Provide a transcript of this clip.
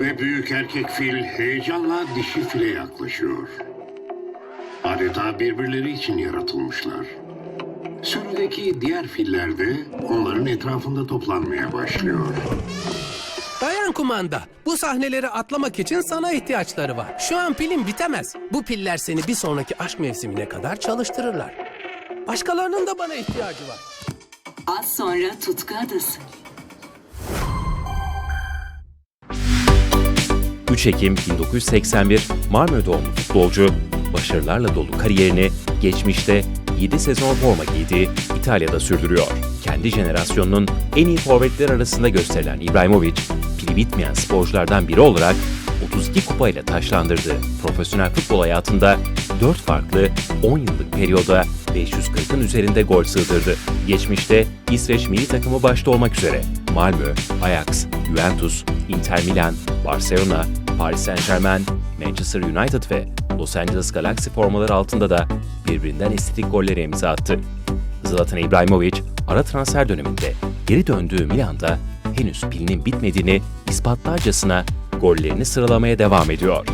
Ve büyük erkek fil heyecanla dişi file yaklaşıyor. Adeta birbirleri için yaratılmışlar. Sürüdeki diğer filler de onların etrafında toplanmaya başlıyor. Dayan kumanda. Bu sahneleri atlamak için sana ihtiyaçları var. Şu an pilin bitemez. Bu piller seni bir sonraki aşk mevsimine kadar çalıştırırlar. Başkalarının da bana ihtiyacı var. Az sonra Tutku Adası. 3 Ekim 1981 Malmö doğumlu futbolcu, başarılarla dolu kariyerini geçmişte 7 sezon forma giydiği İtalya'da sürdürüyor. Kendi jenerasyonunun en iyi forvetler arasında gösterilen İbrahimovic, pili bitmeyen sporculardan biri olarak 32 kupayla taşlandırdığı profesyonel futbol hayatında 4 farklı 10 yıllık periyoda 540'ın üzerinde gol sığdırdı. Geçmişte İsveç milli takımı başta olmak üzere Malmö, Ajax, Juventus, Inter Milan, Barcelona, Paris Saint-Germain, Manchester United ve Los Angeles Galaxy formaları altında da birbirinden estetik golleri imza attı. Zlatan İbrahimovic ara transfer döneminde geri döndüğü Milan'da henüz pilinin bitmediğini ispatlarcasına gollerini sıralamaya devam ediyor.